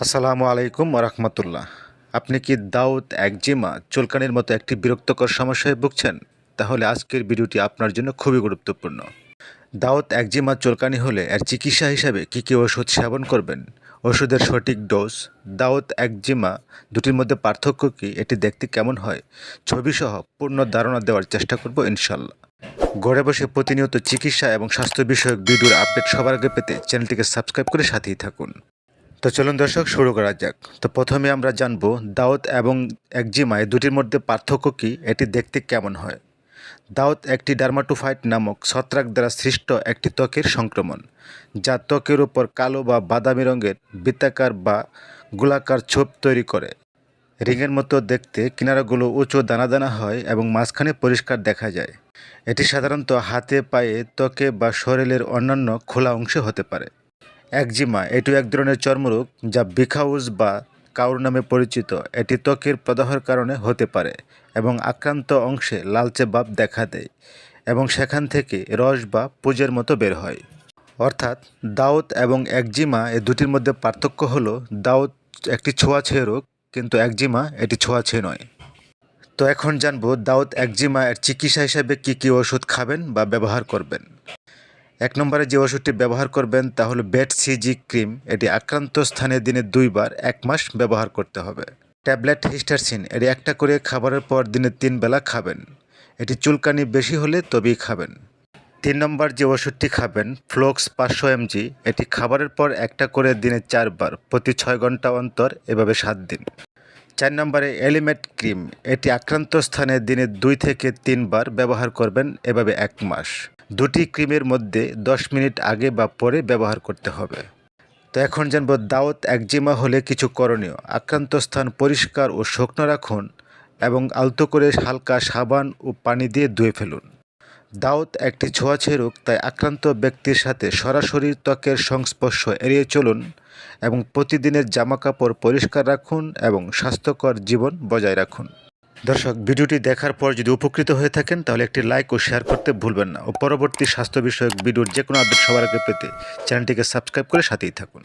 আসসালামু আলাইকুম রহমতুল্লাহ। আপনি কি দাউদ একজিমা চুলকানির মতো একটি বিরক্তকর সমস্যায় ভুগছেন? তাহলে আজকের ভিডিওটি আপনার জন্য খুবই গুরুত্বপূর্ণ। দাউদ একজিমা চুলকানি হলে এর চিকিৎসা হিসাবে কী কী ওষুধ সেবন করবেন? ওষুধের সঠিক ডোজ, দাউদ একজিমা দুটির মধ্যে পার্থক্য কী? এটি দেখতে কেমন হয়? ছবিসহ পূর্ণ ধারণা দেওয়ার চেষ্টা করব ইনশাল্লাহ। ঘরে বসে প্রতিনিয়ত চিকিৎসা এবং স্বাস্থ্য বিষয়ক ভিডিওর আপডেট সবার আগে পেতে চ্যানেলটিকে সাবস্ক্রাইব করে সাথেই থাকুন। তো চলুন দর্শক, শুরু করা যাক। তো প্রথমে আমরা জানব দাউদ এবং একজিমায় দুটির মধ্যে পার্থক্য কী, এটি দেখতে কেমন হয়? দাউদ একটি ডার্মাটোফাইট নামক ছত্রাক দ্বারা সৃষ্ট একটি ত্বকের সংক্রমণ, যা ত্বকের উপর কালো বা বাদামি রঙের বৃত্তাকার বা গোলাকার ছোপ তৈরি করে। রিংয়ের মতো দেখতে কিনারাগুলো উঁচু দানা দানা হয় এবং মাঝখানে পরিষ্কার দেখা যায়। এটি সাধারণত হাতে, পায়ে, ত্বকে বা শরীরের অন্যান্য খোলা অংশে হতে পারে। একজিমা, এটি এক ধরনের চর্মরোগ যা বিখাউজ বা কাউর নামে পরিচিত। এটি ত্বকের প্রদাহের কারণে হতে পারে এবং আক্রান্ত অংশে লালচে ভাব দেখা দেয় এবং সেখান থেকে রস বা পুজের মতো বের হয়। অর্থাৎ, দাউদ এবং একজিমা এ দুটির মধ্যে পার্থক্য হলো, দাউদ একটি ছোঁয়াছে রোগ, কিন্তু একজিমা এটি ছোঁয়াছে নয়। তো এখন জানব, দাউদ একজিমা এর চিকিৎসা হিসাবে কী কী ওষুধ খাবেন বা ব্যবহার করবেন। এক নম্বরে যে ওষুধটি ব্যবহার করবেন তা হলো বেট সিজি ক্রিম। এটি আক্রান্ত স্থানে দিনে দুইবার, এক মাস ব্যবহার করতে হবে। ট্যাবলেট হিস্টারসিন, এটি একটা করে খাবারের পর দিনে তিন বেলা খাবেন। এটি চুলকানি বেশি হলে তবেই খাবেন। তিন নম্বর যে ওষুধটি খাবেন, ফ্লোক্স পাঁচশো এমজি, এটি খাবারের পর একটা করে দিনে চারবার, প্রতি ছয় ঘণ্টা অন্তর, এভাবে সাত দিন। চার নম্বরে এলিমেট ক্রিম, এটি আক্রান্ত স্থানে দিনে দুই থেকে তিনবার ব্যবহার করবেন, এভাবে এক মাস। দুটি ক্রিমের মধ্যে দশ মিনিট আগে বা পরে ব্যবহার করতে হবে। তো এখন জানব দাওয়াত একজিমা হলে কিছু করণীয়। আক্রান্ত স্থান পরিষ্কার ও শুকনো রাখুন এবং আলতো করে হালকা সাবান ও পানি দিয়ে ধুয়ে ফেলুন। দাউদ একটি ছোঁয়াছে রোগ তাই আক্রান্ত ব্যক্তির সাথে সরাসরি ত্বকের সংস্পর্শ এড়িয়ে চলুন এবং প্রতিদিনের জামাকাপড় পরিষ্কার রাখুন এবং স্বাস্থ্যকর জীবন বজায় রাখুন। দর্শক, ভিডিওটি দেখার পর যদি উপকৃত হয়ে থাকেন, তাহলে একটি লাইক ও শেয়ার করতে ভুলবেন না। ও পরবর্তী স্বাস্থ্য বিষয়ক ভিডিওর যে কোনো আপডেট সবার আগে পেতে চ্যানেলটিকে সাবস্ক্রাইব করে সাথেই থাকুন।